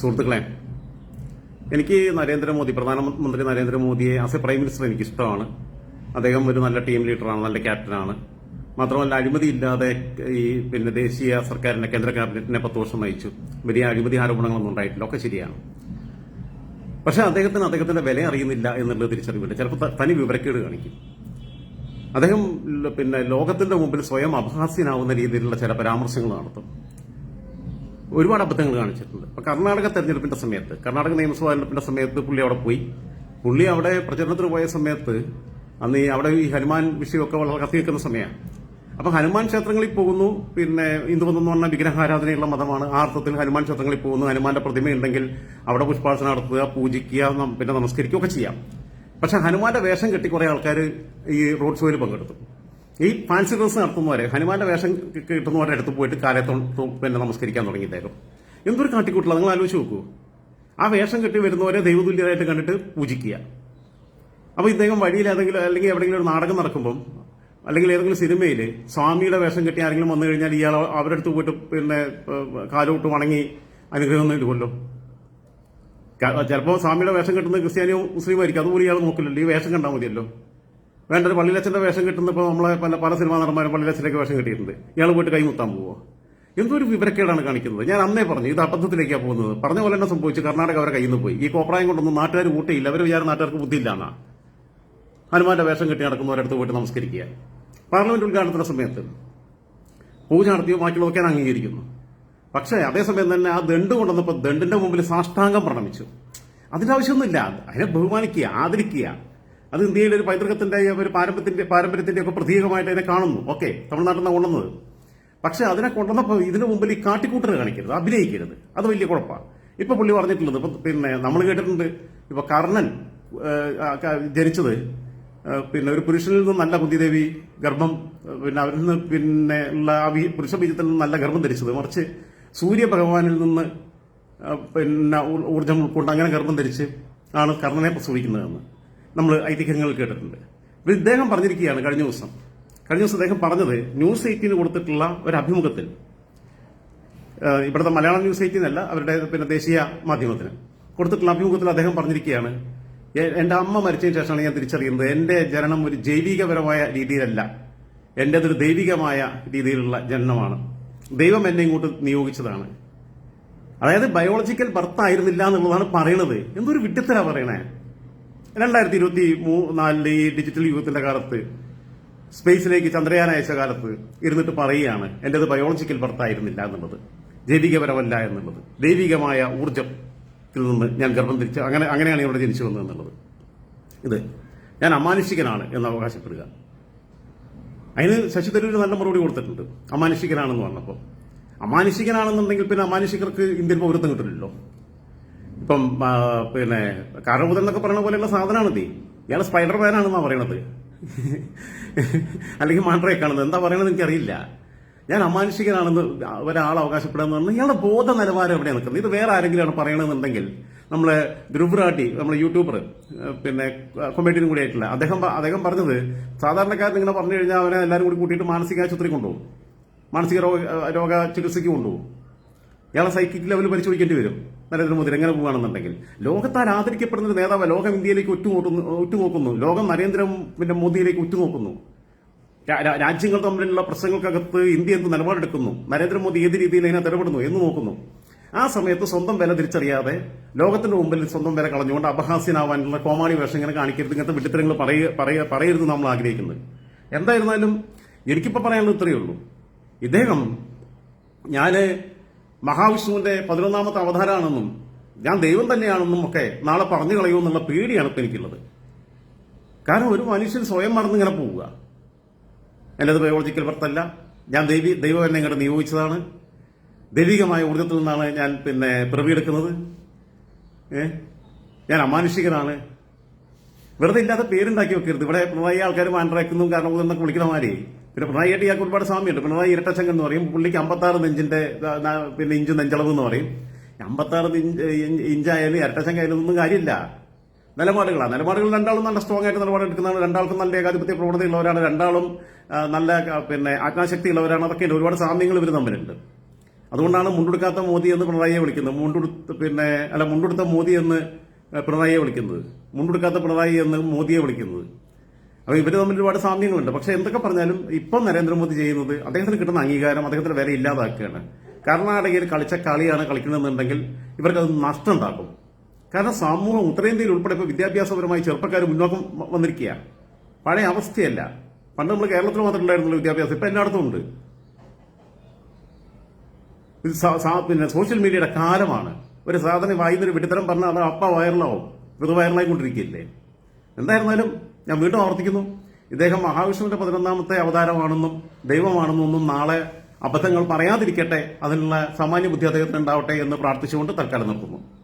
സുഹൃത്തുക്കളെ എനിക്ക് നരേന്ദ്രമോദി പ്രധാനമന്ത്രി നരേന്ദ്രമോദിയെ ആസ് എ പ്രൈം മിനിസ്റ്റർ എനിക്ക് ഇഷ്ടമാണ് അദ്ദേഹം ഒരു നല്ല ടീം ലീഡറാണ് നല്ല ക്യാപ്റ്റനാണ് മാത്രമല്ല അഴിമതിയില്ലാതെ ഈ പിന്നെ ദേശീയ സർക്കാരിന്റെ കേന്ദ്ര ക്യാബിനറ്റിനെ പത്ത് വർഷം നയിച്ചു. വലിയ അഴിമതി ആരോപണങ്ങളൊന്നും ഉണ്ടായിട്ടില്ല. ഒക്കെ ശരിയാണ്. പക്ഷെ അദ്ദേഹത്തിന് അദ്ദേഹത്തിന്റെ വില അറിയുന്നില്ല എന്നുള്ളത് തിരിച്ചറിവില്ല. ചിലപ്പോൾ തനി വിവരക്കേട് കാണിക്കും. അദ്ദേഹം പിന്നെ ലോകത്തിന്റെ മുമ്പിൽ സ്വയം അപഹാസ്യനാവുന്ന രീതിയിലുള്ള ചില പരാമർശങ്ങൾ നടത്തും. ഒരുപാട് അബദ്ധങ്ങൾ കാണിച്ചിട്ടുണ്ട്. അപ്പോൾ കർണാടക തെരഞ്ഞെടുപ്പിന്റെ സമയത്ത് കർണാടക നിയമസഭാ തെരഞ്ഞെടുപ്പിന്റെ സമയത്ത് പുള്ളി അവിടെ പോയി. പുള്ളി അവിടെ പ്രചരണത്തിന് പോയ സമയത്ത് അന്ന് ഈ അവിടെ ഈ ഹനുമാൻ വിഷയമൊക്കെ വളരെ കത്തി നിൽക്കുന്ന സമയമാണ്. അപ്പൊ ഹനുമാൻ ക്ഷേത്രങ്ങളിൽ പോകുന്നു പിന്നെ ഹിന്ദുമതം എന്ന് പറഞ്ഞാൽ വിഗ്രഹാരാധനയുള്ള മതമാണ്. ആ അർത്ഥത്തിൽ ഹനുമാൻ ക്ഷേത്രങ്ങളിൽ പോകുന്നു ഹനുമാന്റെ പ്രതിമയുണ്ടെങ്കിൽ അവിടെ പുഷ്പാർച്ചന നടത്തുക പൂജിക്കുക പിന്നെ നമസ്കരിക്കുകയൊക്കെ ചെയ്യാം. പക്ഷെ ഹനുമാന്റെ വേഷം കെട്ടി കുറെ ആൾക്കാർ ഈ റോഡ് ഷോയിൽ പങ്കെടുത്തു. ഈ ഫാൻസി ഡ്രസ് നടത്തുന്നവരെ ഹനുമാന്റെ വേഷം കിട്ടുന്നവരുടെ അടുത്ത് പോയിട്ട് കാലത്തോട്ട് പിന്നെ നമസ്കരിക്കാൻ തുടങ്ങി ഇദ്ദേഹം എന്തൊരു കാട്ടിക്കൂട്ടില്ല നിങ്ങൾ ആലോചിച്ച് നോക്കൂ. ആ വേഷം കെട്ടി വരുന്നവരെ ദൈവതുല്യരായിട്ട് കണ്ടിട്ട് പൂജിക്കുക. അപ്പോൾ ഇദ്ദേഹം വഴിയിൽ ഏതെങ്കിലും അല്ലെങ്കിൽ എവിടെയെങ്കിലും ഒരു നാടകം നടക്കുമ്പം അല്ലെങ്കിൽ ഏതെങ്കിലും സിനിമയിൽ സ്വാമിയുടെ വേഷം കെട്ടി ആരെങ്കിലും വന്നു കഴിഞ്ഞാൽ ഇയാൾ അവരുടെ അടുത്ത് പോയിട്ട് പിന്നെ കാലോട്ട് വണങ്ങി അനുഗ്രഹം ഇടുമല്ലോ ചിലപ്പോൾ സ്വാമിയുടെ വേഷം കെട്ടുന്ന ക്രിസ്ത്യാനിയോ മുസ്ലിമായിരിക്കും അതുപോലെ ഇയാൾ നോക്കില്ലല്ലോ. ഈ വേഷം കണ്ടാൽ മതിയല്ലോ. വേണ്ട ഒരു പള്ളിയിലച്ഛന്റെ വേഷം കിട്ടുന്നപ്പോൾ നമ്മളെ പല പല സിനിമാ നടന്മാരും പള്ളിയിലച്ഛനൊക്കെ വേഷം കിട്ടിയിട്ടുണ്ട്. ഇയാൾ പോയിട്ട് കൈമുത്താൻ പോവോ? എന്തൊരു വിവരക്കേടാണ് കാണിക്കുന്നത്. ഞാൻ അന്നേ പറഞ്ഞു ഇത് അബദ്ധത്തിലേക്കാണ് പോകുന്നത്. പറഞ്ഞ പോലെ തന്നെ സംഭവിച്ചു കർണാടക അവരെ കയ്യിൽ നിന്ന് പോയി. ഈ കോപ്രായം കൊണ്ടൊന്നും നാട്ടുകാർ കൂട്ടിയില്ല അവർ വിചാരം നാട്ടുകാർക്ക് ബുദ്ധിയില്ലാന്നാ. ഹനുമാന്റെ വേഷം കെട്ടി നടക്കുന്നവരടുത്ത് പോയിട്ട് നമസ്കരിക്കുക. പാർലമെന്റ് ഉദ്ഘാടനത്തിന്റെ സമയത്ത് പൂജ നടത്തിയോ ബാക്കിയുള്ളതൊക്കെ ഞാൻ അംഗീകരിക്കുന്നു. പക്ഷേ അതേസമയം തന്നെ ആ ദണ്ട് കൊണ്ടുവന്നപ്പോൾ ദണ്ടിന്റെ മുമ്പിൽ സാഷ്ടാംഗം പ്രണമിച്ചു. അതിന്റെ ആവശ്യമൊന്നുമില്ല. അതിനെ ബഹുമാനിക്കുക ആദരിക്കുക. അത് ഇന്ത്യയിലെ ഒരു പൈതൃകത്തിന്റെ ഒരു പാരമ്പര്യത്തിന്റെ പാരമ്പര്യത്തിന്റെ ഒക്കെ പ്രതീകമായിട്ട് അതിനെ കാണുന്നു. ഓക്കെ തമിഴ്നാട്ടിൽ നിന്നാണ് കൊണ്ടുവന്നത്. പക്ഷെ അതിനെ കൊണ്ടുവന്നപ്പോൾ ഇതിനു മുമ്പിൽ ഈ കാട്ടിക്കൂട്ടർ കാണിക്കരുത് അഭിനയിക്കരുത്. അത് വലിയ കുഴപ്പമാണ്. ഇപ്പൊ പുള്ളി പറഞ്ഞിട്ടുള്ളത് ഇപ്പൊ പിന്നെ നമ്മൾ കേട്ടിട്ടുണ്ട് ഇപ്പൊ കർണൻ ജനിച്ചത് പിന്നെ ഒരു പുരുഷനിൽ നിന്ന് നല്ല ബുദ്ധിദേവി ഗർഭം പിന്നെ അവരിൽ നിന്ന് പിന്നെ ഉള്ള ആ പുരുഷ ബീജത്തിൽ നിന്ന് നല്ല ഗർഭം ധരിച്ചത്. മറിച്ച് സൂര്യഭഗവാനിൽ നിന്ന് പിന്നെ ഊർജം ഉൾക്കൊണ്ട് അങ്ങനെ ഗർഭം ധരിച്ച് ആണ് കർണനെ പ്രസവിക്കുന്നതെന്ന്. നമ്മൾ ഐതിഹ്യങ്ങൾ കേട്ടിട്ടുണ്ട്. അപ്പോൾ ഇദ്ദേഹം പറഞ്ഞിരിക്കുകയാണ് കഴിഞ്ഞ ദിവസം. കഴിഞ്ഞ ദിവസം അദ്ദേഹം പറഞ്ഞത് ന്യൂസ് എയ്റ്റീന് കൊടുത്തിട്ടുള്ള ഒരു അഭിമുഖത്തിൽ. ഇവിടുത്തെ മലയാളം ന്യൂസ് എയ്റ്റീനല്ല അവരുടെ പിന്നെ ദേശീയ മാധ്യമത്തിന് കൊടുത്തിട്ടുള്ള അഭിമുഖത്തിൽ അദ്ദേഹം പറഞ്ഞിരിക്കുകയാണ് എന്റെ അമ്മ മരിച്ചതിന് ശേഷമാണ് ഞാൻ തിരിച്ചറിയുന്നത്. എന്റെ ജനനം ഒരു ജൈവികപരമായ രീതിയിലല്ല. എന്റേതൊരു ദൈവികമായ രീതിയിലുള്ള ജനനമാണ്. ദൈവം എന്നെ ഇങ്ങോട്ട് നിയോഗിച്ചതാണ്. അതായത് ബയോളജിക്കൽ ബർത്ത് ആയിരുന്നില്ല എന്നുള്ളതാണ് പറയണത്. എന്തൊരു വിഡ്ഢിത്തരാ പറയണേ. രണ്ടായിരത്തി ഇരുപത്തി മൂന്നാലിലെ ഈ ഡിജിറ്റൽ യുഗത്തിന്റെ കാലത്ത് സ്പേസിലേക്ക് ചന്ദ്രയാൻ അയച്ച കാലത്ത് ഇരുന്നിട്ട് പറയുകയാണ് എന്റേത് ബയോളജിക്കൽ ബർത്ത് ആയിരുന്നില്ല എന്നുള്ളത്. ജൈവികപരമല്ല എന്നുള്ളത്. ദൈവികമായ ഊർജത്തിൽ നിന്ന് ഞാൻ ഗർഭം തിരിച്ച് അങ്ങനെ അങ്ങനെയാണ് ഇവിടെ ജനിച്ചു വന്നത് എന്നുള്ളത്. ഇത് ഞാൻ അമാനുഷികനാണ് എന്ന് അവകാശപ്പെടുക. അതിന് ശശി തരൂർ നല്ല മറുപടി കൊടുത്തിട്ടുണ്ട്. അമാനുഷികനാണെന്ന് പറഞ്ഞപ്പോൾ. അമാനുഷികനാണെന്നുണ്ടെങ്കിൽ പിന്നെ അമാനുഷികർക്ക് ഇന്ത്യൻ പൗരത്വം കിട്ടില്ലല്ലോ ഇപ്പം പിന്നെ കാരണഭൂതൻ എന്നൊക്കെ പറയുന്ന പോലെയുള്ള സാധനമാണ് ഇത്. ഇയാൾ സ്പൈഡർമാൻ ആണെന്നാ പറയണത്. അല്ലെങ്കിൽ മാൻഡ്രേക്കാണെന്ന്. എന്താ പറയണത് എനിക്കറിയില്ല. ഞാൻ അമാനുഷികനാണെന്ന് ഒരാൾ അവകാശപ്പെടാന്ന് പറഞ്ഞാൽ ഇയാളുടെ ബോധ നിലവാരം എവിടെയാണ് നിൽക്കുന്നത്? ഇത് വേറെ ആരെങ്കിലും പറയണമെന്നുണ്ടെങ്കിൽ നമ്മളെ ധ്രുവ്രാട്ടി നമ്മളെ യൂട്യൂബർ പിന്നെ കൊമേഡിയനും കൂടി ആയിട്ടില്ല അദ്ദേഹം അദ്ദേഹം പറഞ്ഞത് സാധാരണക്കാരൻ ഇങ്ങനെ പറഞ്ഞു കഴിഞ്ഞാൽ അവനെ എല്ലാവരും കൂടി കൂട്ടിയിട്ട് മാനസിക ആശുപത്രി കൊണ്ടുപോകും. മാനസിക രോഗ രോഗ ചികിത്സയ്ക്ക് കൊണ്ടുപോകും. ഇയാളെ സൈക്കിക് ലെവൽ പരിശോധിക്കേണ്ടി വരും. നരേന്ദ്രമോദി എങ്ങനെ പോവുകയാണെന്നുണ്ടെങ്കിൽ. ലോകത്താൽ ആദരിക്കപ്പെടുന്ന ഒരു നേതാവ് ലോകം ഇന്ത്യയിലേക്ക് ഉറ്റുനോക്കുന്നു ഉറ്റുനോക്കുന്നു ലോകം നരേന്ദ്ര പിന്നെ മോദിയിലേക്ക് ഉറ്റുനോക്കുന്നു രാജ്യങ്ങൾ തമ്മിലുള്ള പ്രശ്നങ്ങൾക്കകത്ത് ഇന്ത്യ എന്ത് നിലപാടെടുക്കുന്നു? നരേന്ദ്രമോദി ഏത് രീതിയിൽ അതിനകത്ത് ഇടപെടുന്നു എന്ന് നോക്കുന്നു. ആ സമയത്ത് സ്വന്തം വില തിരിച്ചറിയാതെ ലോകത്തിന്റെ മുമ്പിൽ സ്വന്തം വില കളഞ്ഞുകൊണ്ട് അപഹാസ്യനാവാനുള്ള കോമാളി വേഷം ഇങ്ങനെ കാണിക്കരുത് ഇങ്ങനത്തെ പറയുക പറയ പറയരുത് നമ്മൾ ആഗ്രഹിക്കുന്നത്. എന്തായിരുന്നാലും എനിക്കിപ്പോൾ പറയാനുള്ളത് ഇത്രയേ ഉള്ളൂ. ഇദ്ദേഹം ഞാൻ മഹാവിഷ്ണുവിന്റെ പതിനൊന്നാമത്തെ അവതാരമാണെന്നും ഞാൻ ദൈവം തന്നെയാണെന്നും ഒക്കെ നാളെ പറഞ്ഞു കളയൂ എന്നുള്ള പേടിയാണ് ഇപ്പൊ എനിക്കുള്ളത്. കാരണം ഒരു മനുഷ്യൻ സ്വയം മറന്നിങ്ങനെ പോവുക. എന്റെത് ബയോളജിക്കൽ ബർത്തല്ല ഞാൻ ദൈവി ദൈവം എന്നെ ഇങ്ങോട്ട് നിയോഗിച്ചതാണ്. ദൈവികമായ ഊർജത്തിൽ നിന്നാണ് ഞാൻ പിന്നെ പിറവിയെടുക്കുന്നത്. ഏ? ഞാൻ അമാനുഷികനാണ്. വെറുതെ ഇല്ലാത്ത പേരുണ്ടാക്കി വെക്കരുത്. ഇവിടെ പ്രായ ആൾക്കാർ മാൻഡ്രാക്കുന്നു കാരണം എന്നൊക്കെ വിളിക്കുന്ന പിന്നെ പിണറായി ആയിട്ട് ഇയാൾക്ക് ഒരുപാട് സാമ്യമുണ്ട്. പിണറായി ഇരട്ടച്ചങ്കൻ എന്ന് പറയും പുള്ളിക്ക് അമ്പത്താറ് നെഞ്ചിന്റെ പിന്നെ ഇഞ്ച് നെഞ്ചളവ് എന്ന് പറയും. അമ്പത്താറ് ഇഞ്ച് ഇഞ്ച് ഇഞ്ചായാലും ഇരട്ടച്ചങ്കായാലും ഒന്നും കാര്യമില്ല. നിലപാടുകളാണ്. നിലപാടുകൾ രണ്ടാളും നല്ല സ്ട്രോങ് ആയിട്ട് നിലപാടെടുക്കുന്നതാണ്. രണ്ടാൾക്കും നല്ല ഏകാധിപത്യ പ്രവണതയുള്ളവരാണ്. രണ്ടാളും നല്ല പിന്നെ ആത്മാശക്തി ഉള്ളവരാണ് അതൊക്കെ ഒരുപാട് സാമ്യങ്ങൾ ഇവർ തമ്മിലുണ്ട്. അതുകൊണ്ടാണ് മുണ്ടെടുക്കാത്ത മോദി എന്ന് പിണറായിയെ വിളിക്കുന്നത്. മുണ്ടെടുത്ത് പിന്നെ അല്ല മുണ്ടെടുത്ത മോദി എന്ന് പിണറായിയെ വിളിക്കുന്നത്. മുണ്ടെടുക്കാത്ത പിണറായി എന്ന് മോദിയെ വിളിക്കുന്നത്. അപ്പൊ ഇവർ തമ്മിൽ ഒരുപാട് സാമ്യങ്ങളുണ്ട്. പക്ഷെ എന്തൊക്കെ പറഞ്ഞാലും ഇപ്പം നരേന്ദ്രമോദി ചെയ്യുന്നത് അദ്ദേഹത്തിന് കിട്ടുന്ന അംഗീകാരം അദ്ദേഹത്തിന് വില ഇല്ലാതാക്കുകയാണ്. കർണാടകയിൽ കളിച്ച കളിയാണ് കളിക്കുന്നതെന്നുണ്ടെങ്കിൽ ഇവർക്ക് അത് നഷ്ടം ഉണ്ടാക്കും കാരണം സമൂഹം ഉത്തരേന്ത്യയിൽ ഉൾപ്പെടെ ഇപ്പോൾ വിദ്യാഭ്യാസപരമായി ചെറുപ്പക്കാർ മുന്നോക്കം വന്നിരിക്കുകയാണ് വന്നിരിക്കുക പഴയ അവസ്ഥയല്ല. പണ്ട് നമ്മൾ കേരളത്തിൽ മാത്രമല്ലായിരുന്നുള്ളൂ വിദ്യാഭ്യാസം. ഇപ്പം എല്ലായിടത്തും ഉണ്ട്. പിന്നെ സോഷ്യൽ മീഡിയയുടെ കാലമാണ്. ഒരു സാധനം വായുന്നൊരു വിടിത്തരം പറഞ്ഞാൽ അത് അപ്പ വൈറലാവും. ഇത് വൈറലായിക്കൊണ്ടിരിക്കില്ലേ എന്തായിരുന്നാലും ഞാൻ വീണ്ടും ആവർത്തിക്കുന്നു. ഇദ്ദേഹം മഹാവിഷ്ണുവിന്റെ പതിനൊന്നാമത്തെ അവതാരമാണെന്നും ദൈവമാണെന്നും നാളെ അബദ്ധങ്ങൾ പറയാതിരിക്കട്ടെ അതിനുള്ള സാമാന്യ ബുദ്ധി അദ്ദേഹത്തിന് ഉണ്ടാവട്ടെ എന്ന് പ്രാർത്ഥിച്ചുകൊണ്ട് തൽക്കാലം നിർത്തുന്നു.